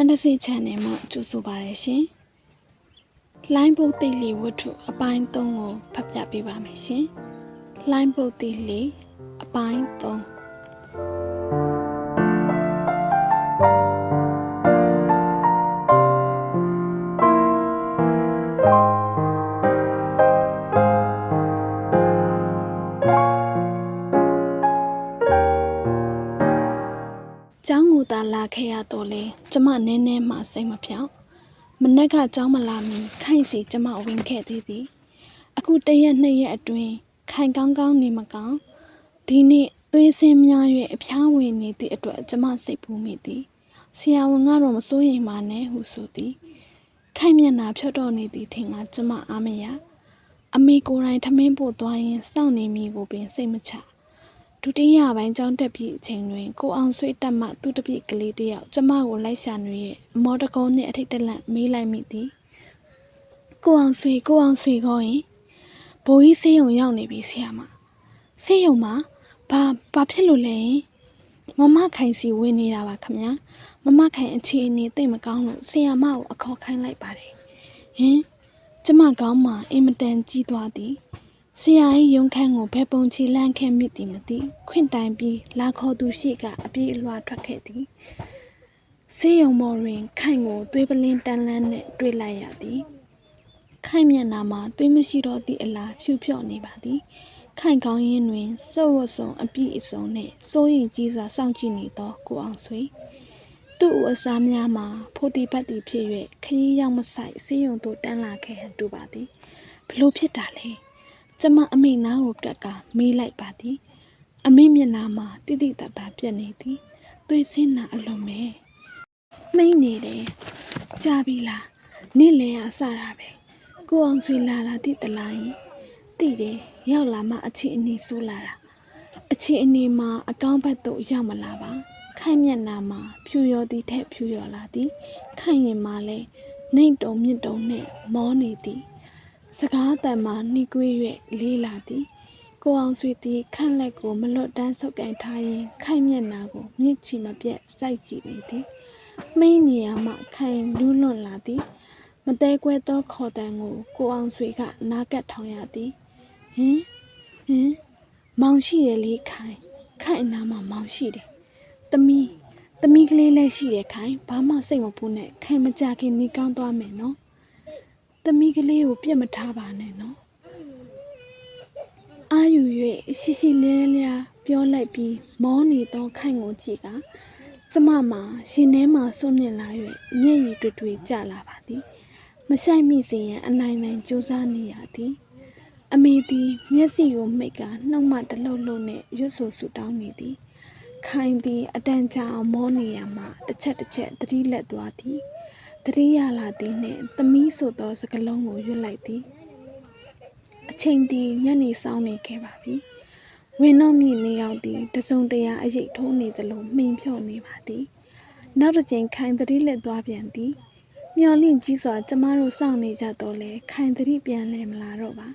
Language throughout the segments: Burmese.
အားလုံးပဲမင်္ဂလာပါနှမ်းတစ်စိတ် channel မှာကြိုဆိုပါရရှင်လိုင်းပုတ်တိတ်လေးဝတ္ထုအပိုင်း3ကိုဖတ်ပြပေးပါမယ်ရှင်လိုင်းပုတ်တိတ်လေးအပိုင်း3 နည်းနည်းမှစိတ်မဖြောင်းမနက်ကကျောင်းမလာမီခိုင်စီကျမဝင်ခဲ့သေးသည်အခုတစ်ရက်နှစ်ရက်အတွင်းခိုင်ကောင်းကောင်းနေမကောင်းဒီနေ့သွေးစင်းများ၍အဖျားဝင်နေသည့်အတွက်ကျမစိတ်ပူမိသည်ဆရာဝန်ကတော့မစိုးရိမ်ပါနဲ့ဟုဆိုသည်ခိုင်မျက်နှာဖြတ်တော့နေသည်ထင်ကကျမအားမရအမေကိုယ်တိုင်ထမင်းပို့သွားရင်စောင့်နေမိကိုပင်စိတ်မချ ဒုတိယပိုင်းကျောင်းတက်ပြီးအချိန်တွင်ကိုအောင်ဆွေတက်မှသူ့တပည့်ကလေးတစ်ယောက်ကျမကိုလိုက်ရှာနေရဲ့အမောတကုန်းနှင့်အထိတ်တလန့်မေးလိုက်မိသည်ကိုအောင်ဆွေကိုအောင်ဆွေကောရင်ဘိုးကြီးဆေးရုံရောက်နေပြီဆရာမဆေးရုံမှာဘာဘာဖြစ်လို့လဲမမခိုင်စီဝင်နေတာပါခမညာမမခိုင်အခြေအနေသိပ်မကောင်းလို့ဆရာမကိုအခေါ်ခိုင်းလိုက်ပါတယ်ဟင်ကျမကောင်းမှအင်မတန်ကြီးသွားသည် ဆရာကြီးရုံခန်းကိုဘယ်ပုံချီလန့်ခဲ့မိသည်မသိခွင့်တိုင်ပြီးလာခေါ်သူရှိကအပြေးအလွှာထွက်ခဲ့သည်ဆေးရုံမော်တွင်ခိုင်ကိုသွေးပလင်းတန်းလန်းနဲ့တွေ့လိုက်ရသည်ခိုင်မျက်နှာမှာသွေးမရှိတော့သည့်အလားဖြူဖြော့နေပါသည်ခိုင်ကောင်းရင်တွင်စော့ဝတ်စုံအပြည့်အစုံနှင့်စိုးရင်ကြီးစွာစောင့်ကြည့်နေသောကိုအောင်ဆွေသူ့ဦးအစားများမှာဖိုတီပတ်တီဖြစ်၍ခရီးရောက်မဆိုင်ဆေးရုံသို့တန်းလာခဲ့ဟန်တူပါသည်ဘလို့ဖြစ်တာလဲ ကျမအမိနားကိုကက်ကမေးလိုက်ပါသည် အမိမျက်နှာမှာတိတိတတ်တာပြက်နေသည်သွေးစင်းနာအလွန်ပဲမိန်နေတယ်ကြာပြီလားနေ့လဲအစတာပဲကိုအောင်ဆွေလာတာတိတလားရင်တိတယ်ရောက်လာမှအခြေအနေဆိုးလာတာအခြေအနေမှာအကောင်းဘက်သို့ရောက်မလာပါခိုင်မျက်နှာမှာဖြူရော်သည်ထက်ဖြူရော်လာသည်ခိုင်ရင်မှလည်းနှိမ်တုံမြင့်တုံနဲ့မောနေသည် စကားတန်မှနှိကွေး၍လေးလာသည်ကိုအောင်ဆွေသည်ခန့်လက်ကိုမလွတ်တမ်းဆုပ်ကန်ထားရင်ခိုင်မျက်နာကိုမြင့်ချီမပြတ်စိုက်ကြည့်နေသည်မိန်နေရမှခိုင်လူးလွန်လာသည်မတဲကွဲသောခေါ်တန်ကိုကိုအောင်ဆွေကနားကပ်ထောင်ရသည်ဟင်ဟင်မောင်ရှိတယ်လေခိုင်ခိုင်အနားမှာမောင်ရှိတယ်သမီးသမီးကလေးလည်းရှိတယ်ခိုင်ဘာမှစိတ်မပူနဲ့ခိုင်မကြခင်နေကောင်းသွားမယ်နော် သမီးကလေးကို ပြစ်မထားပါနဲ့နော်အာယူ၍ရှိရှိလဲလဲပြောလိုက်ပြီးမောနေသောခိုင်ကိုကြည့်ကကျမမှာရှင်ထဲမှာစွန့်နစ်လာ၍မျက်ရည်တွေ့တွေ့ကျလာပါသည်မဆိုင်မိစေရန်အနိုင်နိုင်ကြိုးစားနေရသည်အမေသည်မျက်စိကိုမှိတ်ကနှုတ်မတလှုပ်လှုပ်နဲ့ရွတ်ဆိုဆူတောင်းနေသည်ခိုင်သည်အတန်ကြာအောင်မောနေရမှတစ်ချက်တစ်ချက်သတိလက်သွားသည် တတိယလာသည်နှင့်သမီးဆိုသောစကလုံးကိုရွတ်လိုက်သည်အချိန်သည်ညနေဆောင်နေခဲ့ပါပြီဝင်းတော့မြည်နေရောက်သည်တစုံတရာအရိပ်ထိုးနေသလိုမှိန်ဖြော့နေပါသည်နောက်တစ်ချိန်ခိုင်သတိလက်သွားပြန်သည်မျော်လင့်ကြီးစွာကျမတို့စောင့်နေကြတော့လဲခိုင်သတိပြန်လဲမလာတော့ပါ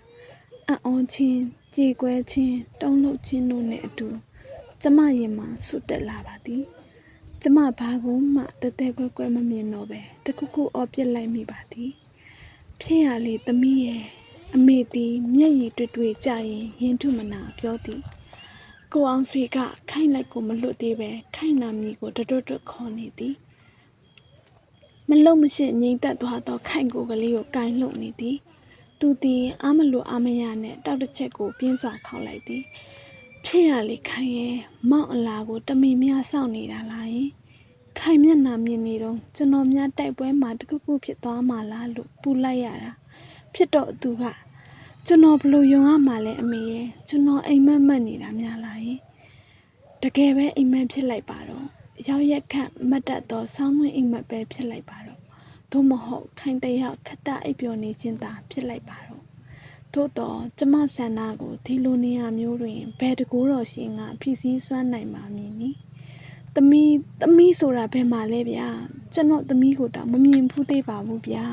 အံ့ဩခြင်းကြေကွဲခြင်းတုံ့လှုပ်ခြင်းတို့နှင့်အတူကျမရင်မှဆွတ်တက်လာပါသည် ကျမဘာကိုမှတသက်ကွဲကွဲမမြင်တော့ပဲတခုခုအော်ပြစ်လိုက်မိပါသည်ဖြစ်ရလေသမီးရဲ့အမေသည်မျက်ရည်တွေ့တွေ့ကြရင်ရင်ထုမနာပြောသည်ကိုအောင်ဆွေကခိုင်းလိုက်ကိုမလွတ်သေးပဲခိုင်းနာမီကိုတွတ်တွတ်တွတ်ခေါ်နေသည်မလုံမရှိငိမ့်သက်သွားသောခိုင်ကိုကလေးကိုကင်လှုပ်နေသည်သူသည်အာမလို့အာမရနဲ့တောက်တစ်ချက်ကိုပြင်းစွာခေါက်လိုက်သည် ဖြစ်ရလေခိုင်ရဲ့မောက်အလာကိုတမင်များစောင့်နေတာလားယင်ခိုင်မျက်နှာမြင်နေတော့ကျွန်တော်များတိုက်ပွဲမှာတခုခုဖြစ်သွားမှလားလို့ပူလိုက်ရတာဖြစ်တော့သူကကျွန်တော်ဘလို့ယုံရမှာလဲအမေရဲ့ကျွန်တော်အိမ်မက်မက်နေတာများလားယင်တကယ်ပဲအိမ်မက်ဖြစ်လိုက်ပါတော့ရောက်ရက်ခန့်မတ်တက်တော့ဆောင်းနှင်းအိမ်မက်ပဲဖြစ်လိုက်ပါတော့သို့မဟုတ်ခိုင်တရခတ္တအိပ်ပျော်နေခြင်းသာဖြစ်လိုက်ပါတော့ သို့တော့ကျမဆန္ဒကိုဒီလိုနေရာမျိုးတွင်ဘယ်တကူတော်ရှင်ကဖြစ်စည်းစွမ်းနိုင်ပါမည်နိသမီးသမီးဆိုတာဘယ်မှာလဲဗျာကျွန်တော်သမီးကိုတော့မမြင်ဘူးသေးပါဘူးဗျာ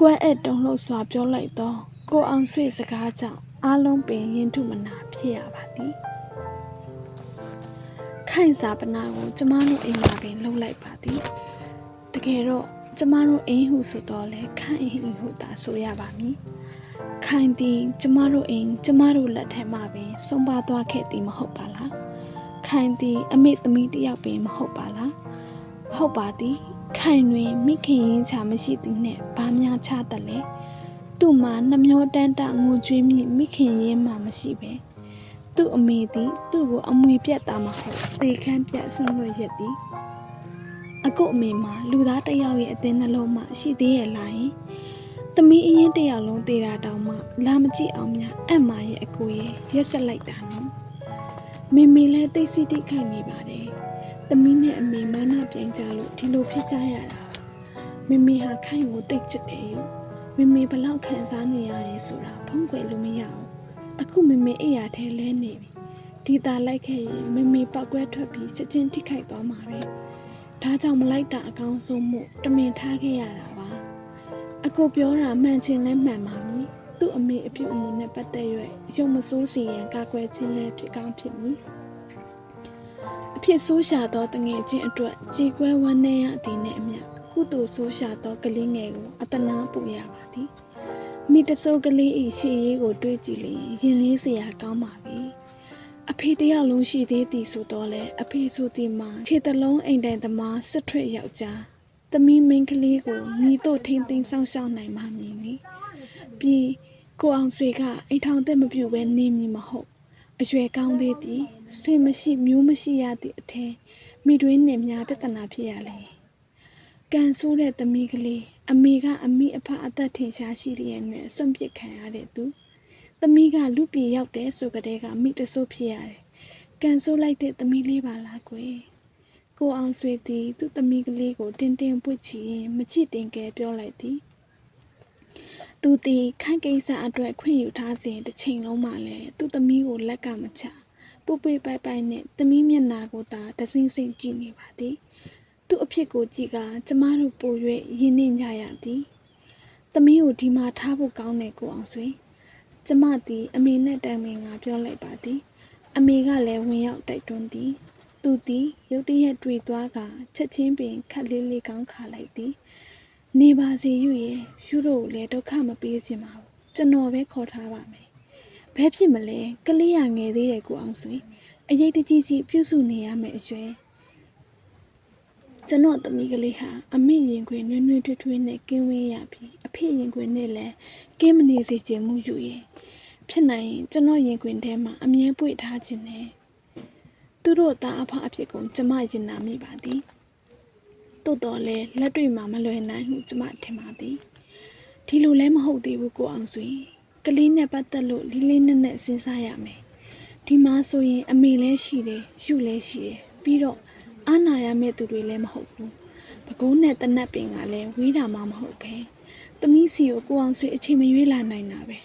ကွဲအဲ့တုံလို့စွာပြောလိုက်တော့ကိုအောင်ဆွေစကားကြောင့်အားလုံးပင်ရင်ထုမနာဖြစ်ရပါသည်ခိုင်ခိုင်စာပနာကိုကျမတို့အိမ်မှာပင်လှုပ်လိုက်ပါသည်တကယ်တော့ကျမတို့အိမ်ဟုဆိုတော့လေခိုင်အိမ်ဟုသာဆိုရပါမည် ခိုင်သည်ကျမတို့အိမ်ကျမတို့လက်ထက်မှာပင်ဆုံးပါသွားခဲ့သည်မဟုတ်ပါလားခိုင်သည်အမေသမီးတစ်ယောက်ပင်မဟုတ်ပါလားဟုတ်ပါသည်ခိုင်တွင်မိခင်ရင်းချမရှိသည်နှင့်ဘာများချတတ်လဲသူ့မှာနှမျောတန်းတငိုကြွေးမိမိခင်ရင်းမှမရှိပဲသူ့အမေသည်သူ့ကိုအမွေပြတ်တာမဟုတ်သေခမ်းပြတ်ဆွန့်လွတ်ရက်သည်အကုတ်အမေမှာလူသားတစ်ယောက်ရဲ့အသင်းနှလုံးမှာရှိသေးရဲ့လားယင် သမီးအရင်တစ်ယောက်လုံးသေတာတောင်မှလာမကြည့်အောင်များအံ့မာရဲ့အကိုရဲ့ရက်ဆက်လိုက်တာနော်မေမေလည်းတိတ်ဆိတ်တိတ်ခိုင်နေပါတယ်သမီးနဲ့အမေမာနပြိုင်ကြလို့ဒီလိုဖြစ်ကြရတာမေမေဟာခိုင်ကိုတိတ်ချစ်တယ်ယူမေမေဘလောက်ခံစားနေရတယ်ဆိုတာဖုံးကွယ်လို့မရဘူးအခုမမေအိယာထဲလဲနေပြီဒီตาလိုက်ခဲ့ရင်မမေပောက်ကွဲထွက်ပြီးချက်ချင်းထိခိုက်သွားမှာပဲဒါကြောင့်မလိုက်တာအကောင်းဆုံးမှုတမင်ထားခဲ့ရတာပါ အကိုပြောတာမှန်ချင်းလဲမှန်ပါမည်သူ့အမေအပြုအမူနဲ့ပတ်သက်၍ရုံမစိုးစီရင်ကာကွယ်ခြင်းလည်းဖြစ်ကောင်းဖြစ်မည်အဖြစ်ဆိုးရှာသောတငယ်ချင်းအတွက်ကြေကွဲဝမ်းနည်းရသည်နှင့်အမျှကုသိုလ်ဆိုးရှာသောကလေးငယ်ကိုအတနာပူရပါသည်မိတဆိုးကလေးဤရှေ့ရေးကိုတွေးကြည့်လျင်ရင်လေးစရာကောင်းပါပြီအဖေတယောက်လုံးရှိသေးသည်ဆိုတော့လေအဖေဆိုသည်မှာခြေတလုံးအိမ်တိုင်သမားစစ်ထွေယောက်ျား သမီးမင်းကလေးကိုမိတို့ထိမ့်သိမ်းဆောင်ရှောက်နိုင်မှမည်နီပြီးကိုအောင်ဆွေကအိမ်ထောင်သက်မပြုတ်ပဲနေမည်မဟုတ်အရွယ်ကောင်းသေးသည်ဆွေမရှိမျိုးမရှိရသည့်အထက်မိတွင်းနှင့်များပြဿနာဖြစ်ရလေကန်ဆိုးတဲ့သမီးကလေးအမေကအမိအဖအသက်ထင်ရှားရှိလျက်နဲ့စွန့်ပစ်ခံရတဲ့သူသမီးကလူပြေရောက်တဲ့ဆိုကြတဲ့ကမိတဆိုးဖြစ်ရတယ်ကန်ဆိုးလိုက်တဲ့သမီးလေးပါလားကွယ် ကိုအောင်ဆွေသည် သူ့သမီးကလေးကိုတင်းတင်းပွေ့ချီရင်မချစ်တင်ကဲပြောလိုက်သည်သူသည်ခိုင်ကိစ္စအတွက်ခွင့်ယူထားစဉ်တစ်ချိန်လုံးမှလည်းသူ့သမီးကိုလက်ကမချပုပ်ပွေပိုက်ပိုက်နဲ့သမီးမျက်နာကိုသာတစင်းစိမ့်ကြည့်နေပါသည်သူ့အဖြစ်ကိုကြည့်ကကျမတို့ပို၍ရင်းနှီးကြရသည်။သမီးကိုဒီမှာထားဖို့ကောင်းတယ်ကိုအောင်ဆွေ။ကျမသည်အမေနဲ့တိုင်ပင်ငါပြောလိုက်ပါသည်။အမေကလည်းဝင်ရောက်တိုက်တွန်းသည်။ သူသည်ရုတ်တရက်တွေ့သွားကချက်ချင်းပင်ခက်လေးလေးကောင်းခါလိုက်သည်။နေပါစေယူရဲ့ယူတို့ကိုလည်းဒုက္ခမပေးစင်ပါဘူး။ကျွန်တော်ပဲခေါ်ထားပါမယ်။ဘယ်ဖြစ်မလဲကလေးရငယ်သေးတယ်ကိုအောင်ဆွေ။အရေးတကြီးကြီးပြုစုနေရမယ်အရွယ်။ကျွန်တော်သမီးကလေးဟာအမေရင်ခွင်နွေ့နွေ့ထွေးထွေးနဲ့ကင်းဝေးရပြီးအဖေရင်ခွင်နဲ့လည်းကင်းမနေစေချင်မှုယူရဲ့ဖြစ်နိုင်ရင်ကျွန်တော်ရင်ခွင်ထဲမှာအမြဲပွေထားခြင်းနဲ့ သူတို့သားအဖအဖြစ်ကိုကျမရင်နာမိပါသည်တိုးတော်လဲလက်တွေ့မှာမလွယ်နိုင်ဟုကျမထင်ပါသည်ဒီလိုလဲမဟုတ်သေးဘူးကိုအောင်ဆွေကလေးနဲ့ပတ်သက်လို့လေးလေးနက်နက်စဉ်းစားရမယ်ဒီမှာဆိုရင်အမေလည်းရှိတယ်ယူလည်းရှိတယ်ပြီးတော့အာနာရမဲ့သူတွေလည်းမဟုတ်ဘူးပကုံးနဲ့တနတ်ပင်ကလည်းဝေးတာမှမဟုတ်ပဲသမီးစီကိုကိုအောင်ဆွေအချိန်မရွေးလာနိုင်တာပဲ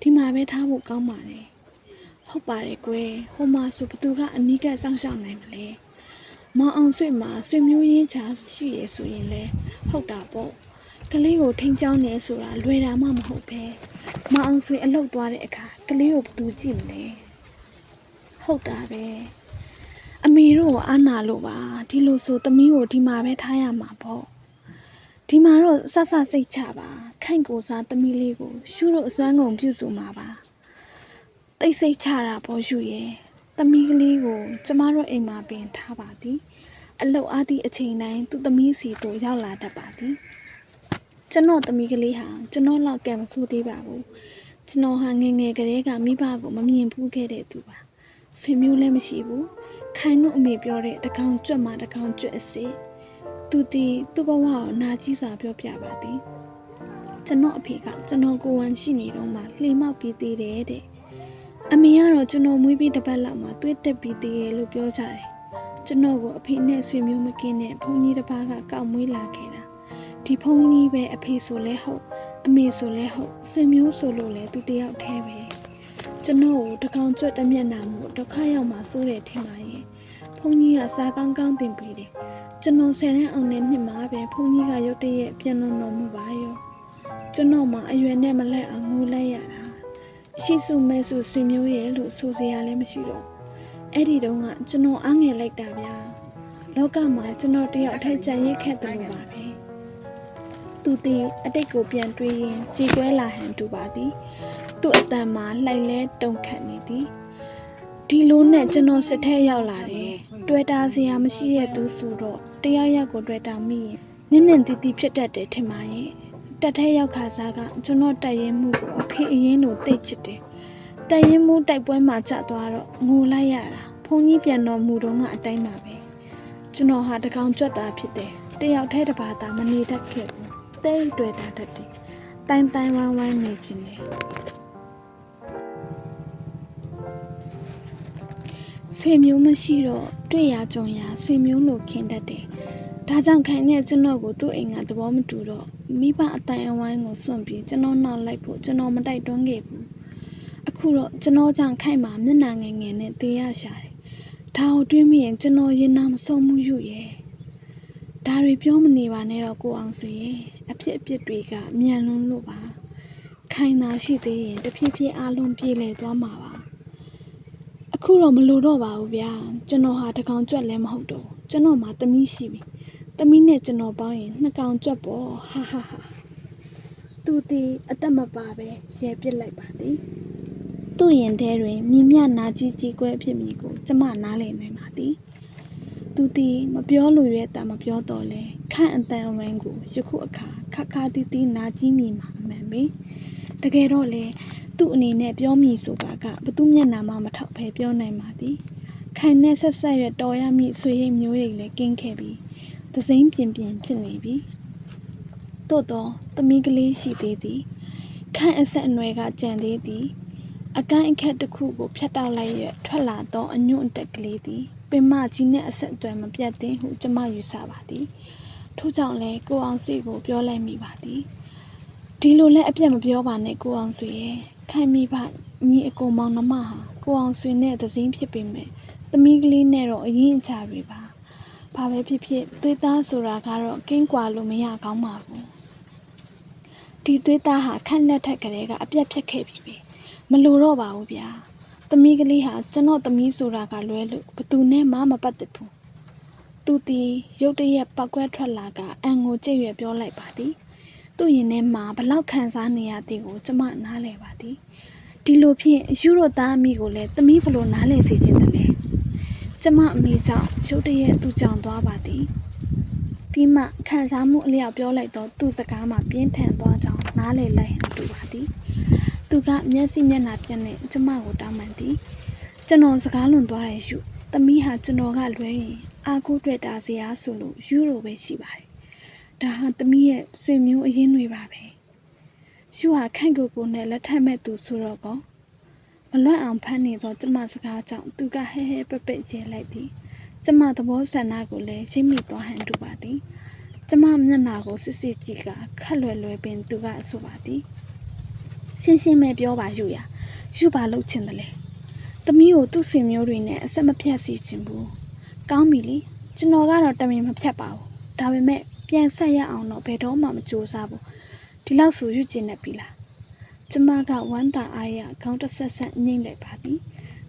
ဒီမှာပဲထားဖို့ကောင်းပါတယ် ဟုတ်ပါတယ်ကွယ်ဟိုမှာဆိုဘသူကအနီးကပ်စောင့်ရှောက်နိုင်မလဲမအောင်ဆွေမှာဆွေမျိုးရင်းချာရှိရဆိုရင်လေဟုတ်တာပေါ့ကလေးကိုထိန်းချောင်းနေဆိုတာလွယ်တာမှမဟုတ်ပဲမအောင်ဆွေအလုတ်သွားတဲ့အခါကလေးကိုဘသူကြည့်မလဲဟုတ်တာပဲအမေတို့ကိုအာနာလို့ပါဒီလိုဆိုသမီးကိုဒီမှာပဲထားရမှာပေါ့ဒီမှာတော့ဆဆစိတ်ချပါခိုင့်ကိုစားသမီးလေးကိုရှုတို့အစွမ်းကုန်ပြုစုမှာပါ တိတ်စိတ်ချတာပေါ့ရှုရဲ့သမီးကလေးကိုကျမတို့အိမ်မှာပင်ထားပါသည်အလုတ်အားသည့်အချိန်တိုင်းသူ့သမီးစီတို့ရောက်လာတတ်ပါသည်ကျွန်တော်သမီးကလေးဟာကျွန်တော်လောက်ကံမဆိုးသေးပါဘူးကျွန်တော်ဟာငယ်ငယ်ကလေးကမိဘကိုမမြင်ဘူးခဲ့တဲ့သူပါဆွေမျိုးလည်းမရှိဘူးခိုင်တို့အမေပြောတဲ့တကောင်ကြွက်မှတကောင်ကြွက်အစစ်သူတီသူ့ဘဝကိုနာကြီးစွာပြောပြပါသည်ကျွန်တော်အဖေကကျွန်တော်ကိုယ်ဝန်ရှိနေတော့မှလှေမောက်ပြီးသေးတယ်တဲ့ အမေကတော့ကျွန်တော်မွေးပြီးတစ်ပတ်လောက်မှသွေးတက်ပြီးသေးတယ်လို့ပြောကြတယ်ကျွန်တော်ကိုအဖေနဲ့ဆွေမျိုးမကင်းတဲ့ဘုန်းကြီးတစ်ပါးကကောက်မွေးလာခဲ့တာဒီဘုန်းကြီးပဲအဖေဆိုလဲဟုတ်အမေဆိုလဲဟုတ်ဆွေမျိုးဆိုလို့လဲသူတယောက်တည်းပဲကျွန်တော်ကိုတကောင်ကြွက်တစ်မျက်နှာမှုဒုက္ခရောက်မှစိုးတယ်ထင်ပါရဲ့ဘုန်းကြီးကစားကောင်းကောင်းတင်ပြီးတယ်ကျွန်တော်ဆယ်တန်းအောင်တဲ့နှစ်မှာပဲဘုန်းကြီးကရုတ်တရက်ပြန်လွန်တော်မူပါရောကျွန်တော်မှအရွယ်နဲ့မလက်အောင်ငိုလိုက်ရတာ ရှိစုမဲစုဆွေမျိုးရဲ့လို့ဆိုစရာလည်းမရှိတော့အဲ့ဒီတုန်းကကျွန်တော်အားငယ်လိုက်တာဗျာလောကမှာကျွန်တော်တယောက်ထိုက်ကြံရစ်ခဲ့တယ်လို့ပါပဲသူတည်အတိတ်ကိုပြန်တွေးရင်ကြည်ကွဲလာဟန်တူပါသည်သူ့အတန်မှာလှိုက်လဲတုန်ခတ်နေသည်ဒီလိုနဲ့ကျွန်တော်စစ်ထဲရောက်လာတယ်တွေ့တာစရာမရှိတဲ့သူဆိုတော့တရားရောက်ကိုတွေ့တာမိရင်နင်းနင်းတီတီဖြစ်တတ်တယ်ထင်ပါရဲ့ တက်ထဲရောက်ခါစားကကျွန်တော်တက်ရင်မှုကိုအဖေအရင်တို့တိတ်ချစ်တယ်တန်ရင်မှုတိုက်ပွဲမှာကျသွားတော့ငိုလိုက်ရတာဘုန်းကြီးပြန်တော်မူတော့ကအတိုင်းပါပဲကျွန်တော်ဟာတကောင်ကြွက်တာဖြစ်တယ်တယောက်တည်းတစ်ပါးသာမနေတတ်ခဲ့ဘူးတဲအိတ်တွေ့တာတတ်တယ်တိုင်တိုင်ဝိုင်းဝိုင်းနေခြင်းတယ်ဆွေမျိုးမရှိတော့တွေ့ရကြုံရဆွေမျိုးလို့ခင်တတ်တယ်ဒါကြောင့်ခိုင်နဲ့ကျွန်တော်ကိုသူ့အိမ်ကသဘောမတူတော့ မိဘအတိုင်အဝိုင်းကိုစွန့်ပြီးကျွန်တော်နောက်လိုက်ဖို့ကျွန်တော်မတိုက်တွန်းခဲ့ဘူးအခုတော့ကျွန်တော်ကြောင့်ခိုက်မှာမျက်နှာငယ်ငယ်နဲ့တေးရရှာတယ်။ဒါကိုတွေးမိရင်ကျွန်တော်ရင်နာမဆုံးမှုယူရဲ့။ဒါတွေပြောမနေပါနဲ့တော့ကိုအောင်ဆိုရင်အဖြစ်အပျက်တွေကမြန်လွန်းလို့ပါ။ခိုင်သာရှိသေးရင်တဖြည်းဖြည်းအလုံးပြေးလဲသွားမှာပါ။အခုတော့မလိုတော့ပါဘူးဗျာ။ကျွန်တော်ဟာတကောင်ကြွက်လည်းမဟုတ်တော့ဘူး။ကျွန်တော်မှသမီးရှိပြီ။ သမီးနဲ့ကျွန်တော်ပေါင်းရင်နှစ်ကောင်ကြွက်ပေါ့ဟာဟာဟာ။သူတီအသက်မပါပဲရဲပစ်လိုက်ပါသည်။သူ့ရင်ထဲတွင်မြင်မြနာကြီးကြီးကွဲဖြစ်မည်ကိုကျမနားလည်နိုင်ပါသည်။သူသည်မပြောလိုရဲ့တာမပြောတော့လဲခန့်အတန်အဝန်းကိုယခုအခါခက်ခါတီးတီးနာကြီးမြည်မှာအမှန်ပဲ။တကယ်တော့လေသူ့အနေနဲ့ပြောမိဆိုပါကဘသူမျက်နှာမှမထောက်ဖဲပြောနိုင်ပါသည်။ခိုင်နဲ့ဆက်ဆက်ရတော်ရမည့်ဆွေရိတ်မျိုးရိတ်လည်းကင်းခဲ့ပြီး သစိမ့်ပြင်းပြင်းဖြစ်နေပြီ။သို့တော့သမီးကလေးရှိသေးသည်။ခန့်အဆက်အနွယ်ကကြံသေးသည်။အကိုင်းအခက်တစ်ခုကိုဖျက်တောက်လိုက်ရထွက်လာသောအညွန့်အတက်ကလေးသည်ပင်မကြီးနှင့်အဆက်အသွယ်မပြတ်သင့်ဟုကျမယူဆပါသည်ထို့ကြောင့်လည်းကိုအောင်ဆွေကိုပြောလိုက်မိပါသည်ဒီလိုလည်းအပြတ်မပြောပါနဲ့ကိုအောင်ဆွေရဲ့ခိုင်မိပါညီအကိုမောင်နှမဟာကိုအောင်ဆွေနဲ့သစင်းဖြစ်ပေမဲ့သမီးကလေးနဲ့တော့အရင်အချတွေပါ ဘာပဲဖြစ်ဖြစ်သွေးသားဆိုတာကတော့ကင်းကွာလို့မရကောင်းပါဘူးဒီသွေးသားဟာခန့်လက်ထက်ကလေးကအပြတ်ဖြစ်ခဲ့ပြီပဲမလိုတော့ပါဘူးဗျာ။သမီးကလေးဟာကျွန်တော်သမီးဆိုတာကလွဲလို့ဘသူနဲ့မှမပတ်သက်ဘူး။သူတီရုတ်တရက်ပောက်ကွဲထွက်လာကအန်ကိုကြည့်ရပြောလိုက်ပါသည်။သူ့ရင်ထဲမှာဘလောက်ခံစားနေရသည်ကိုကျမနားလည်ပါသည်။ဒီလိုဖြင့်ယူရိုသားအမိကိုလည်းသမီးဘလို့နားလည်စေခြင်းတည်းလေ။ ကျမအမိကြောင့်ရုတ်တရက်သူ့ကြောင့်သွားပါသည်။ပြီးမှခံစားမှုအလျောက်ပြောလိုက်တော့သူ့စကားမှာပြင်းထန်သွားကြောင်းနားလည်လိုက်ဟန်တူပါသည်။သူကမျက်စိမျက်နှာပြတ်နေကျမကိုတောင်းပန်သည်ကျွန်တော်စကားလွန်သွားတယ်ယူသမီးဟာကျွန်တော်ကလွဲရင်အာကိုတွေ့တာစရာဆိုလို့ယူရိုပဲရှိပါတယ်ဒါဟာသမီးရဲ့ဆွေမျိုးအရင်းတွေပါပဲယူဟာခန့်ကိုကိုနဲ့လက်ထပ်မဲ့သူဆိုတော့ကော မလွတ်အောင်ဖမ်းနေတော့ကျမစကားကြောင့်သူကဟဲဟဲပက်ပက်ရဲလိုက်သည်ကျမသဘောဆန္ဒကိုလည်းရှင်းမိသွားဟန်တူပါသည်ကျမမျက်နှာကိုစစ်စစ်ကြည့်ကခက်လွယ်လွယ်ပင်သူကဆိုပါသည်ရှင်းရှင်းပဲပြောပါယူရယူပါလို့ချင်တယ်လေသမီးကိုသူ့ဆွေမျိုးတွေနဲ့အဆက်မဖြတ်စီချင်ဘူးကောင်းပြီလေကျွန်တော်ကတော့တမင်မဖြတ်ပါဘူးဒါပေမဲ့ပြန်ဆက်ရအောင်တော့ဘယ်တော့မှမကြိုးစားဘူးဒီလောက်ဆိုယူကျင်နေပြီလား ကျမကဝမ်းသာအားရခေါင်းတစ်ဆက်ဆက်ညှိမ့်လိုက်ပါသည်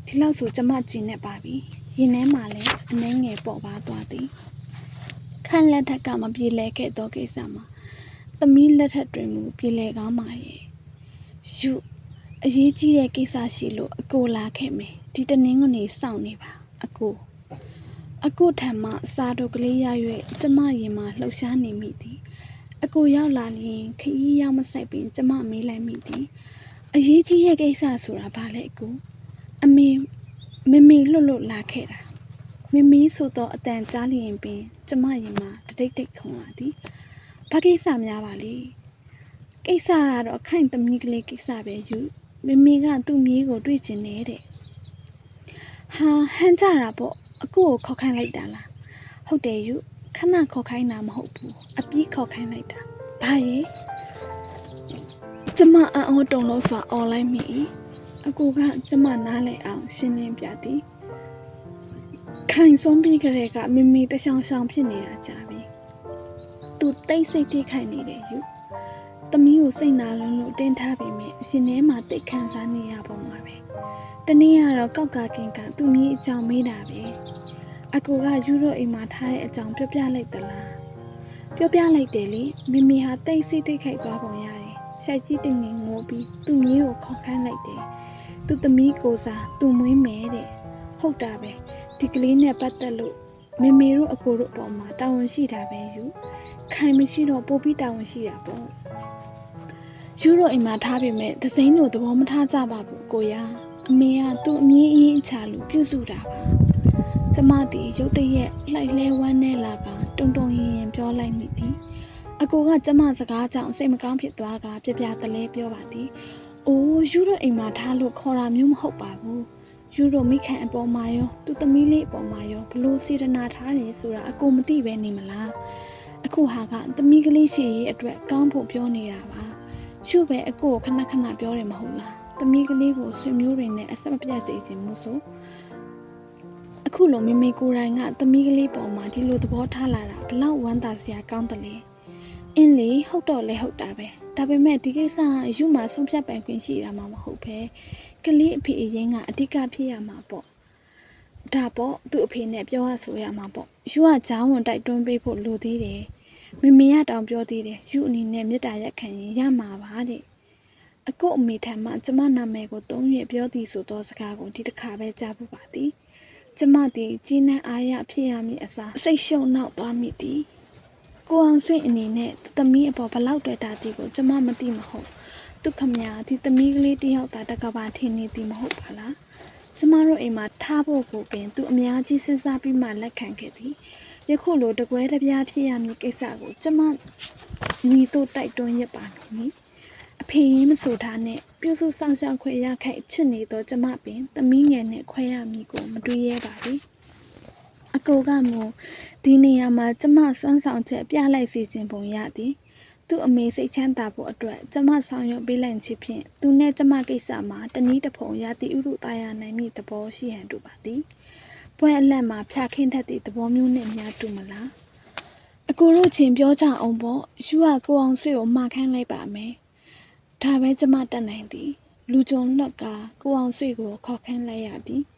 ဒီလောက်ဆိုကျမကျင်နေပါပြီရင်ထဲမှာလည်းအနှဲငယ်ပေါ်ပါသွားသည်ခန့်လက်ထက်ကမပြေလဲခဲ့သောကိစ္စမှာသမီးလက်ထက်တွင်မူပြေလဲကောင်းပါရဲ့ယူအရေးကြီးတဲ့ကိစ္စရှိလို့အကိုလာခဲ့မယ်ဒီတနင်္ဂနွေစောင့်နေပါအကိုအကိုထံမှစာတို့ကလေးရ၍ကျမရင်မှလှုပ်ရှားနေမိသည် အကိုရောက်လာရင်ခရီးရောက်မဆိုင်ပင်ကျမမေးလိုက်မိသည်အရေးကြီးတဲ့ကိစ္စဆိုတာဘာလဲအကိုအမေမမေလွတ်လွတ်လာခဲ့တာမမီးဆိုတော့အတန်ကြားလျင်ပင် ကျမရင်မှတတိတ်တိတ်ခုံလာသည်ဘာကိစ္စများပါလဲကိစ္စကတော့ခိုင်သမီးကလေးကိစ္စပဲယူမမေကသူ့မြေးကိုတွေ့ကျင်နေတဲ့ဟာဟန်ကြတာပေါ့အကိုကိုခေါ်ခိုင်းလိုက်တာလားဟုတ်တယ်ယူ ခဏခေါ်ခိုင်းတာမဟုတ်ဘူးအပြီးခေါ်ခိုင်းလိုက်တာဘာရဲ့ကျမအံ့ဩတုံလို့ဆိုအွန်လိုင်းမိအကိုကကျမနားလည်အောင်ရှင်းလင်းပြသည်ခိုင်ဆုံးပြီးကြတဲ့ကမမေတရှောင်ရှောင်ဖြစ်နေတာကြာပြီသူတိတ်ဆိတ်ထိခိုင်နေတယ်ယူသမီးကိုစိတ်နာလုံးလို့တင်းထားပြီးမြင်ရှင်ထဲမှာတိတ်ခံစားနေရပုံပါပဲတနေ့ကတော့ကောက်ကကင်ကသူ့မိအကြောင်းမေးတာပဲ အကူကယူရိုအိမ်မှာထားတဲ့အကြောင်းပြောပြလိုက်သလားပြောပြလိုက်တယ်လေမိမိဟာတိတ်ဆိတ်တိတ်ခိုက်သွားပုံရတယ်ရှိုက်ကြီးတင်ငင်ငိုပြီးသူ့မိကိုခေါ်ခိုင်းလိုက်တယ်သူ့သမီးကိုစားသူ့မွေးမယ်တဲ့ဟုတ်တာပဲဒီကလေးနဲ့ပတ်သက်လို့မေမေတို့အကိုတို့အပေါ်မှာတာဝန်ရှိတာပဲယူခိုင်မရှိတော့ပို့ပြီးတာဝန်ရှိတာပေါ့ယူရိုအိမ်မှာထားပေမဲ့သစိမ်းတို့သဘောမထားကြပါဘူးကိုရအမေကသူ့အမြင်အင်းအချာလို့ပြုစုတာပါ ကျမတီရုတ်တရက်လိုက်လဲဝမ်းနဲ့လာကတုံတုံရင်ရင်ပြောလိုက်မိသည်အကိုကကျမစကားကြောင့်စိတ်မကောင်းဖြစ်သွားကပြပြတလဲပြောပါသည်အိုးယူရိုအိမ်မှာထားလို့ခေါ်တာမျိုးမဟုတ်ပါဘူးယူရိုမိခံအပေါ်မှာရောသူ့သမီးလေးအပေါ်မှာရောဘလို့စေတနာထားနေဆိုတာအကိုမသိပဲနေမလားအခုဟာကသမီးကလေးရှိရေးအတွက်ကောင်းဖို့ပြောနေတာပါရှုပ်ပဲအကိုကိုခဏခဏပြောတယ်မဟုတ်လား။သမီးကလေးကိုဆွေမျိုးတွေနဲ့အဆက်မပြတ်စေချင်မှုဆို အခုလိုမိမိကိုယ်တိုင်ကသမီးကလေးပေါ်မှာဒီလိုသဘောထားလာတာဘလောက်ဝမ်းသာစရာကောင်းတယ်လေ။အင်းလေဟုတ်တော့လေဟုတ်တာပဲ။ဒါပေမဲ့ဒီကိစ္စကယူမှာဆုံးဖြတ်ပိုင်ခွင့်ရှိတာမှမဟုတ်ပဲ။ကလေးအဖေအရင်ကအဓိကဖြစ်ရမှာပေါ့။ဒါပေါ့သူ့အဖေနဲ့ပြောရဆိုရမှာပေါ့။ယူကဂျောင်းဝင်တိုက်တွန်းပေးဖို့လိုသေးတယ်။မမေကတောင်ပြောသေးတယ်ယူအနေနဲ့မေတ္တာရက်ခံရင်ရမှာပါတဲ့အကိုအမေထံမှကျမနာမည်ကိုသုံးရပြောသည်ဆိုသောစကားကိုဒီတစ်ခါပဲကြားဖို့ပါသည် ကျမသည်ကြီးနှံအားရဖြစ်ရမည်အစားစိတ်ရှုံနောက်သွားမိသည်ကိုအောင်ဆွေအနေနဲ့သူသမီးအပေါ်ဘလောက်တွေ့တာသည်ကိုကျမမသိမဟုတ်သူခမညာဒီသမီးကလေးတယောက်သာတကဘာထင်နေသည်မဟုတ်ပါလားကျမတို့အိမ်မှာထားဖို့ကိုပင်သူအများကြီးစဉ်းစားပြီးမှလက်ခံခဲ့သည်ယခုလိုတကွဲတပြားဖြစ်ရမည်ကိစ္စကိုကျမညီတို့တိုက်တွန်းရပါလို့နိ အဖေရင်းမဆိုထားနဲ့ပြုစုဆောင်ရှောက်ခွင့်ရခိုက်ချစ်နေတော့ကျမပင်သမီးငယ်နဲ့ခွဲရမည်ကိုမတွေးရပါဘူးအကိုကမို့ဒီနေရာမှာကျမစွမ်းဆောင်ချက်ပြလိုက်စီစဉ်ပုံရသည်သူ့အမေစိတ်ချမ်းသာဖို့အတွက်ကျမဆောင်ရွက်ပေးလိုက်ခြင်းဖြင့်သူနဲ့ကျမကိစ္စမှာတနည်းတစ်ဖုံရာတီဥရုသားရနိုင်မည့်သဘောရှိဟန်တူပါသည်ပွဲအလက်မှာဖျားခင်းတတ်သည့်သဘောမျိုးနဲ့များတူမလားအကိုတို့ချင်းပြောကြအောင်ပေါ့ယူကကိုအောင်ဆွေကိုမှားခိုင်းလိုက်ပါမယ် ဒါပဲကျမတတ်နိုင်သည် လူကြုံလွက်ကကိုအောင်ဆွေကိုခေါ်ခိုင်းလိုက်ရသည်။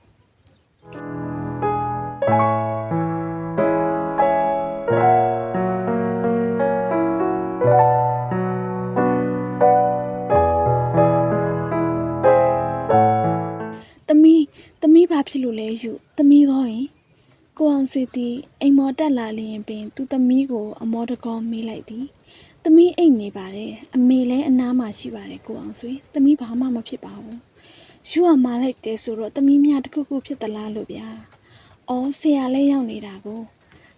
သမီးသမီးဘာဖြစ်လို့လဲယူသမီးကောရင်ကိုအောင်ဆွေသည်အိမ်မော်တက်လာလျင်ပင် သူသမီးကို အမောတကောမေးလိုက်သည်။ သမီးအိမ်နေပါတယ်အမေလည်းအနားမှာရှိပါတယ်ကိုအောင်ဆွေသမီးဘာမှမဖြစ်ပါဘူး။ယူကမာလိုက်တယ်ဆိုတော့သမီးမြတခုခုဖြစ်သလားလို့ဗျာ။အော်ဆရာလည်းရောက်နေတာကို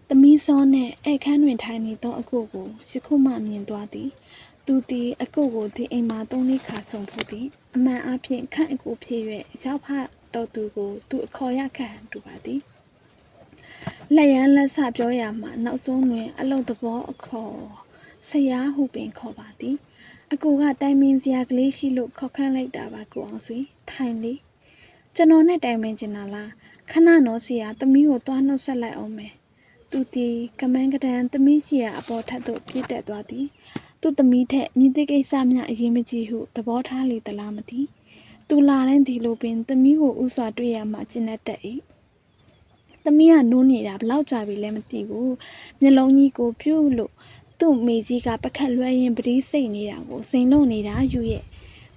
သမီးစောနဲ့အဲ့ခန်းတွင်ထိုင်နေသောအကိုကိုယခုမှမြင်သွားသည်။သူသည်အကုတ်ကိုဒီအိမ်မှာသုံးလေးခါဆုံဖို့သည်အမှန်အဖြစ်ခန့်အကိုဖြစ်၍ရောက်ဖတော်သူကိုသူအခေါ်ရခန့်တူပါသည်လက်ရန်လက်ဆပြောရမှာနောက်ဆုံးတွင်အလုတ်သဘောအခေါ် ဆရာဟုပင်ခေါ်ပါသည်အကူကတိုင်ပင်စရာကလေးရှိလို့ခေါ်ခန့်လိုက်တာပါကိုအောင်ဆွေထိုင်လေကျွန်တော်နဲ့တိုင်ပင်ချင်တာလားခဏတော့ဆရာသမီးကိုသွားနှုတ်ဆက်လိုက်အောင်မယ်သူသည်ကမန်းကတန်းသမီးစီရအပေါ်ထပ်သို့ပြည့်တက်သွားသည်သူ့သမီးထက်မြင့်တဲ့ကိစ္စများအရေးမကြီးဟုသဘောထားလေသလားမသိသူလာတိုင်းဒီလိုပင်သမီးကိုဥစွာတွေ့ရမှကျင့်တတ်၏သမီးကနိုးနေတာဘလောက်ကြာပြီလဲမသိဘူးမျက်လုံးကြီးကိုပြုတ်လို့ သူ့မိကြီးကပကတ်လွှဲရင်ပတိစိတ်နေတာကိုစိန်လုံးနေတာယူရဲ့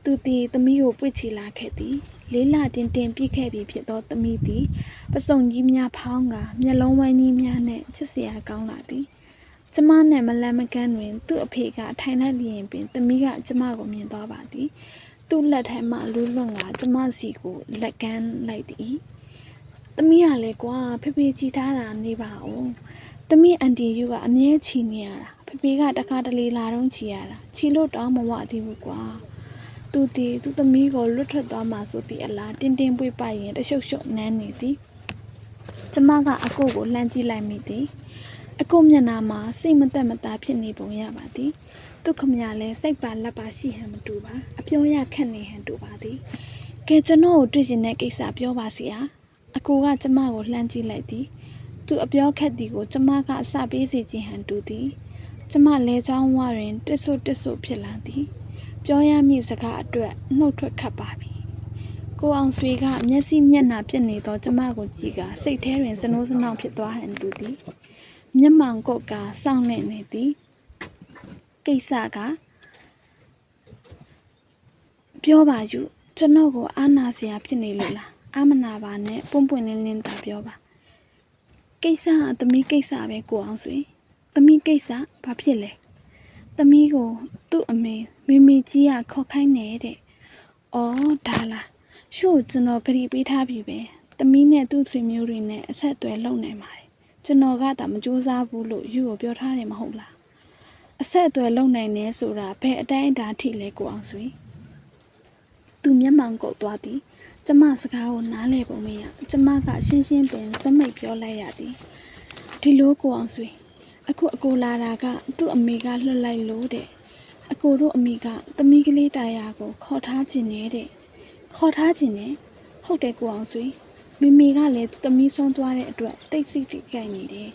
သူတီသမီးကိုပွေ့ချီလာခဲ့သည်လေးလာတင်တင်ပြစ်ခဲ့ပြီဖြစ်သောသမီးသည်ပစုံကြီးများဖောင်းကမျက်လုံးဝမ်းကြီးများနဲ့ချစ်စရာကောင်းလာသည်ကျမနဲ့မလန်မကန်းတွင် သူ့အဖေကထိုင်လိုက်လျင်ပင်သမီးကကျမကိုမြင်သွားပါသည် သူ့လက်ထဲမှလူးလွန်ကကျမစီကိုလက်ကမ်းလိုက်သည်သမီးကလည်းကွာဖေဖေကြည်ထားတာနေပါဦးသမီးအန်တီယူကအမြဲချီနေရတာ ဖေဖေကတခါတလေလာတော့ချီရတာချီလို့တောင်းမဝသေးဘူးကွာသူတီသူ့သမီးကိုလွတ်ထွက်သွားမှဆိုသည်အလားတင်းတင်းပွေ့ပရင်တရှုပ်ရှုပ်နန်းနေသည်ကျမကအကိုကိုလှမ်းကြည့်လိုက်မိသည်အကိုမျက်နှာမှာစိတ်မသက်မသားဖြစ်နေပုံရပါသည်ဒုက္ခမရလဲစိတ်ပါလက်ပါရှိဟန်မတူပါအပြောရခက်နေဟန်တူပါသည်ကဲကျွန်တော်ကိုတွေ့ရင်တဲ့ကိစ္စပြောပါစီဟာအကိုကကျမကိုလှမ်းကြည့်လိုက်သည် သူအပြောခက်သည်ကိုကျမကအစပေးစီခြင်းဟန်တူသည် ကျမလဲချောင်းဝတွင်တစ်ဆုတ်တစ်ဆုတ်ဖြစ်လာသည် ပြောရမည့်စကားအတွက်နှုတ်ထွက်ခတ်ပါပြီကိုအောင်ဆွေကမျက်စိမျက်နှာဖြစ်နေသောကျမကိုကြည့်ကစိတ်ထဲတွင်စနိုးစနောက်ဖြစ်သွားဟန်တူသည်မျက်မှောင်ကုတ်ကစောင့်နေနေသည်ကိစ္စကပြောပါယူကျွန်တော်ကိုအာနာစရာဖြစ်နေလို့လားအာမနာပါနဲ့ပွန့်ပွန့်လင်းလင်းသာပြောပါကိစ္စကသမီးကိစ္စပဲကိုအောင်ဆွေ သမီးကိစ္စဘာဖြစ်လဲသမီးကိုသူ့အမေမေမေကြီးကခေါ်ခိုင်းနေတဲ့။အော်ဒါလားရှု့ကျွန်တော်ဂရီပေးထားပြီပဲသမီးနဲ့သူ့ဆွေမျိုးတွေနဲ့အဆက်အသွယ်လုပ်နိုင်ပါတယ်ကျွန်တော်ကဒါမကြိုးစားဘူးလို့ယူကိုပြောထားတယ်မဟုတ်လားအဆက်အသွယ်လုပ်နိုင်နေဆိုတာဘယ်အတိုင်းအတာထိလဲကိုအောင်ဆွေသူမျက်မှောင်ကုတ်သွားသည်ကျမစကားကိုနားလဲပုံမရကျမကရှင်းရှင်းပင်စမိတ်ပြောလိုက်ရသည်ဒီလိုကိုအောင်ဆွေ အခုအကိုလာတာကသူ့အမေကလွတ်လိုက်လို့တဲ့အကိုတို့အမေကသမီးကလေးတာယာကို ခေါ်ထားခြင်းနေတဲ့ခေါ်ထားခြင်းနဲ့ဟုတ်တယ်ကိုအောင်ဆွေမိမိကလည်းသူ့သမီးဆုံးသွားတဲ့အတွက်တိတ်ဆိတ်တိတ်ကြိုက်နေတယ်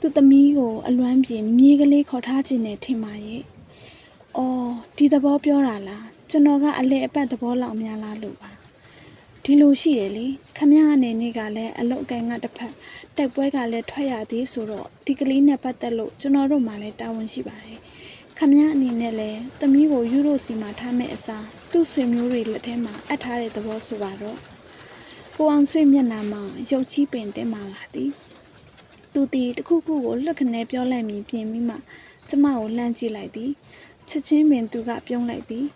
သူ့သမီးကိုအလွမ်းပြေမြေးကလေးခေါ်ထားခြင်းနဲ့ထင်ပါရဲ့အော်ဒီသဘောပြောတာလားကျွန်တော်ကအလဲအပတ်သဘောလောက်များလားလို့ပါ ဒီလိုရှိတယ်လေခမရအနေနဲ့ကလည်းအလုတ်အကင်ကတစ်ဖက်တိုက်ပွဲကလည်းထွက်ရသေးဆိုတော့ဒီကလေးနဲ့ပတ်သက်လို့ကျွန်တော်တို့မှလည်းတာဝန်ရှိပါတယ်ခမရအနေနဲ့လည်းသမီးကိုယူရိုစီမှာထားမဲ့အစားသူ့ဆွေမျိုးတွေလက်ထဲမှာအပ်ထားတဲ့သဘောဆိုပါတော့ကိုအောင်ဆွေမျက်နှာမှာရုပ်ကြီးပင်တင်းမာလာသည်သူတီတစ်ခုခုကိုလွတ်ခနဲပြောလိုက်မိပြင်ပြီးမှကျမကိုလှမ်းကြည့်လိုက်သည်ချက်ချင်းပင်သူကပြုံးလိုက်သည်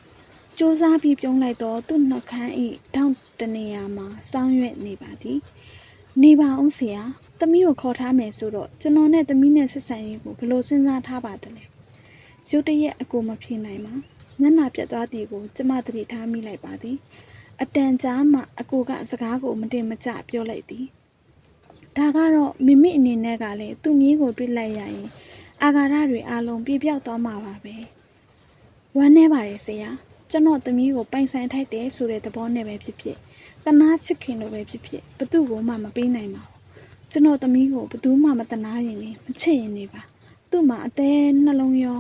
စူးစမ်းပြီးပြုံးလိုက်တော့သူ့နှုတ်ခမ်းဤတောင်းတနေရာမှာစောင်းရွက်နေပါသည်နေပါအောင်ဆရာသမီးကိုခေါ်ထားမယ်ဆိုတော့ကျွန်တော်နဲ့သမီးနဲ့ဆက်ဆံရေးကိုဘယ်လိုစဉ်းစားထားပါသလဲရုတ်တရက်အကိုမဖြေနိုင်ပါမျက်နှာပြတ်သွားသည်ကိုကျမသတိထားမိလိုက်ပါသည်အတန်ကြားမှအကိုကစကားကိုမတင်မကျပြောလိုက်သည်ဒါကတော့မိမိအနေနဲ့ကလည်းသူ့မြေးကိုတွေ့လိုက်ရရင်အာဃာတတွေအလုံးပြပြောက်သွားမှာပါပဲဝမ်းနေပါတယ်ဆရာ ကျွန်တော်သမီးကိုပိုင်ဆိုင်ထိုက်တယ်ဆိုတဲ့သဘောနဲ့ပဲဖြစ်ဖြစ်တနာချစ်ခင်လို့ပဲဖြစ်ဖြစ်ဘသူ့ကိုမှမပေးနိုင်ပါဘူးကျွန်တော်သမီးကိုဘသူမှမတနာရင်နေမချစ်ရင်နေပါသူ့မှာအသေးနှလုံးရော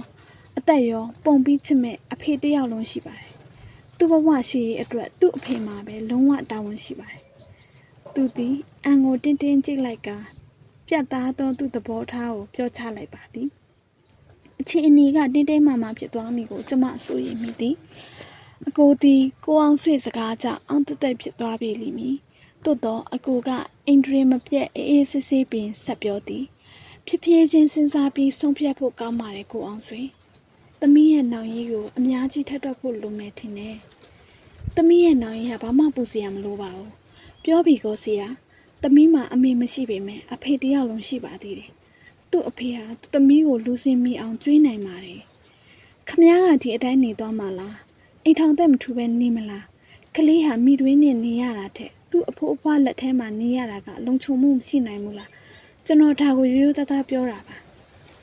အသက်ရောပုံပြီးချစ်မဲ့အဖေတစ်ယောက်လုံးရှိပါတယ်သူ့ဘဝရှိရေးအတွက်သူ့အဖေမှာပဲလုံးဝတာဝန်ရှိပါတယ်သူသည်အန်ကိုတင်းတင်းကြည့်လိုက်ကပြတ်သားသောသူ့သဘောထားကိုပြောချလိုက်ပါသည်အခြေအနေကတင်းတင်းမာမာဖြစ်သွားမိကိုကျမစိုးရိမ်မိသည် အကိုသည်ကိုအောင်ဆွေစကားကြောင့်အောင်တသက်ဖြစ်သွားပြီလိမ့်မည်သို့တော့အကိုကအင်ဒရီမပြတ်အေးအေးဆေးဆေးပင်ဆက်ပြောသည်ဖြစ်ဖြစ်ချင်းစဉ်းစားပြီးဆုံးဖြတ်ဖို့ကောင်းပါတယ်ကိုအောင်ဆွေသမီးရဲ့နောင်ရေးကိုအများကြီးထပ်တော့ဖို့လိုမယ်ထင်တယ်သမီးရဲ့နောင်ရေးကဘာမှပူစရာမလိုပါဘူးပြောပြီကိုစီယာသမီးမှာအမေမရှိပေမဲ့အဖေတစ်ယောက်လုံးရှိပါသေးတယ်သူ့အဖေဟာသူ့သမီးကိုလူစင်မိအောင်ကျွေးနိုင်ပါတယ်။ခမ ्या ကဒီအတိုင်းနေသွားမှာလား။ အိမ်ထောင်သက်မထူပဲနေမလား။ကလေးဟာမိတွင်းနဲ့နေရတာတဲ့သူ့အဖိုးအဖွားလက်ထဲမှာနေရတာကလုံခြုံမှုမရှိနိုင်ဘူးလား။ကျွန်တော်ဒါကိုရိုးရိုးသားသားပြောတာပါ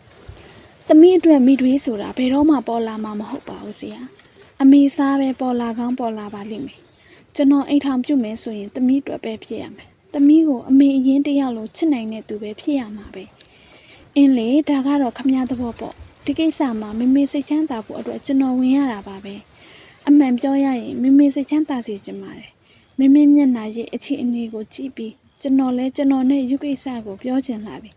။သမီးအတွက်မိတွင်းဆိုတာဘယ်တော့မှပေါ်လာမှာမဟုတ်ပါဘူးဆရာ။အမေစားပဲပေါ်လာကောင်းပေါ်လာပါလိမ့်မယ်။ကျွန်တော်အိမ်ထောင်ပြုတ်မယ်ဆိုရင်သမီးအတွက်ပဲဖြစ်ရမယ်။သမီးကိုအမေအရင်တယောက်လိုချစ်နိုင်တဲ့သူပဲဖြစ်ရမှာပဲ။အင်းလေဒါကတော့ခမ ्या သဘောပေါ့ဒီကိစ္စမှာမမေစိတ်ချမ်းသာဖို့အတွက်ကျွန်တော်ဝင်ရတာပါပဲ အမှန်ပြောရရင်မမေစိတ်ချမ်းသာစေချင်ပါတယ်မမေမျက်နှာရဲ့အခြေအနေကိုကြည့်ပြီးကျွန်တော်လဲကျွန်တော်နဲ့ယူကိစ္စကိုပြောချင်လာပြီ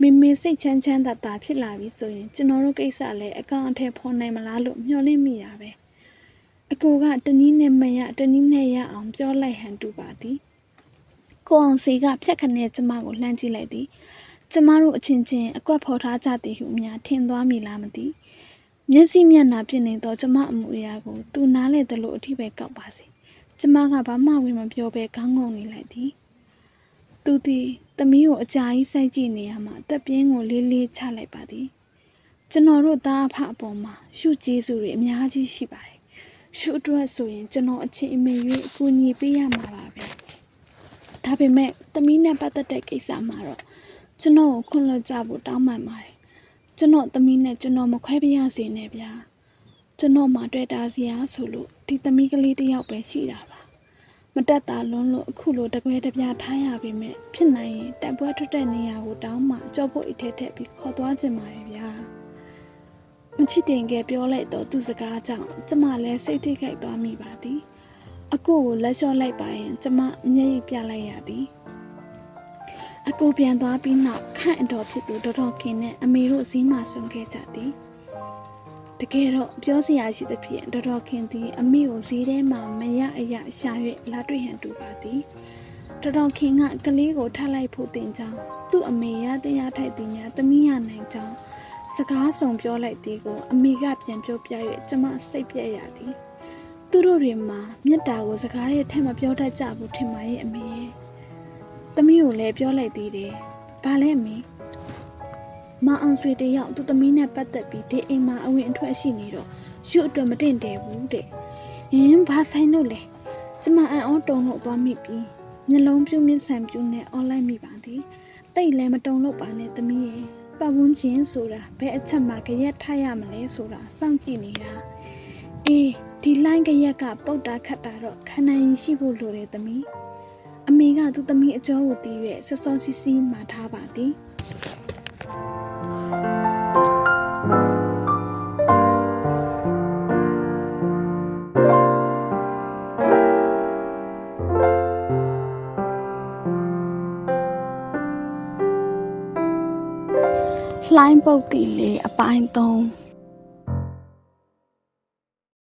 မမေစိတ်ချမ်းချမ်းသာသာဖြစ်လာပြီဆိုရင်ကျွန်တော်တို့ကိစ္စလည်းအကောင့်အထည်ဖော်နိုင်မလားလို့မျှော်လင့်မိတာပဲအကူကတနည်းနဲ့မရတနည်းနဲ့ရအောင်ပြောလိုက်ဟန်တူပါသည်ကိုအောင်စီကဖြတ်ခနဲ့ကျမကိုလှမ်းကြည့်လိုက်သည်ကျမတို့အချင်းချင်းအကွက်ဖော်ထားကြသည်ဟုများထင်သွားမိလားမသိ မျက်စိမျက်နှာပြနေသောကျမအမှုအရာကိုသူနားလဲသလိုအထိပဲကောက်ပါစေကျမကဘာမှဝင်မပြောဘဲခေါင်းငုံနေလိုက်သည်သူသည်သမီးကိုအကြာကြီးစိုက်ကြည့်နေရမှတက်ပြင်းကိုလေးလေးချလိုက်ပါသည်ကျွန်တော်တို့သားအဖအပေါ်မှာရှုကျေးဇူးတွေအများကြီးရှိပါတယ်ရှုအတွက်ဆိုရင်ကျွန်တော်အချင်းအမေ၍အကူအညီပေးရမှာပါပဲဒါပေမဲ့သမီးနဲ့ပတ်သက်တဲ့ကိစ္စမှာတော့ကျွန်တော်ကိုခွင့်လွှတ်ကြဖို့တောင်းပန်ပါတယ် ကျွန်တော်သမီးနဲ့ကျွန်တော်မခွဲပြရစေနဲ့ဗျာကျွန်တော်မှတွေ့တာစရာဆိုလို့ဒီသမီးကလေးတစ်ယောက်ပဲရှိတာပါမတက်တာလွန်းလို့အခုလိုတကွဲတပြားထားရပေမဲ့ဖြစ်နိုင်ရင်တိုက်ပွဲထွက်တဲ့နေရာကိုတောင်းမှကြောက်ဖို့အထက်ထက်ပြီးခေါ်သွားခြင်းပါတယ်ဗျာမချစ်တင်ကပြောလိုက်တော့သူစကားကြောင့်ကျမလည်းစိတ်ထိခိုက်သွားမိပါသည်အကိုကိုလက်လျှော့လိုက်ပါရင်ကျမမျက်ရည်ပြလိုက်ရသည် အကိုပြန်သွားပြီးနောက်ခန့်အတော်ဖြစ်သူတော်တော်ခင်နဲ့အမေတို့ဈေးမှဆုံခဲ့ကြသည်တကယ်တော့ပြောစရာရှိသဖြင့်တော်တော်ခင်သည်အမေကိုဈေးထဲမှာမရအရရှာ၍လာတွေ့ဟန်တူပါသည်တော်တော်ခင်ကကလေးကိုထားလိုက်ဖို့တင်ကြောင်းသူ့အမေရတရားထိုက်သည်များသမီးရနိုင်ကြောင်းစကားဆောင်ပြောလိုက်သည်ကိုအမေကပြန်ပြောပြ၍ကျမစိတ်ပြက်ရသည်သူတို့တွေမှာမေတ္တာကိုစကားရဲ့ထက်မပြောတတ်ကြဘူးထင်ပါရဲ့အမေရဲ့ သမီးကိုလည်းပြောလိုက်သေးတယ်ဘာလဲအမေမအောင်ဆွေတယောက်သူ့သမီးနဲ့ပတ်သက်ပြီးဒီအိမ်မှာအဝင်အထွက်ရှိနေတော့ရုပ်အတွက်မတင်တယ်ဘူးတဲ့ဟင်းဘာဆိုင်လို့လဲကျမအံ့ဩတုံလို့သွားမိပြီးမျက်လုံးပြူးနှဆန်ပြူးနဲ့အွန်လိုင်းမိပါသည်တိတ်လည်းမတုံလို့ပါနဲ့သမီးရဲ့ပတ်ဝန်းကျင်ဆိုတာဘယ်အချက်မှကြရက်ထားရမလဲဆိုတာစောင့်ကြည့်နေတာအေးဒီလိုင်းကြရက်ကပုတ်တာခတ်တာတော့ခန္ဓာရင်ရှိဖို့လိုတယ်သမီး အမေကသူ့သမီးအကျော်ကိုတီးရဲ့ဆော့ဆော့စီစီမှာထားပါသည်လှိုင်းပုတ်တီလေအပိုင်းသုံး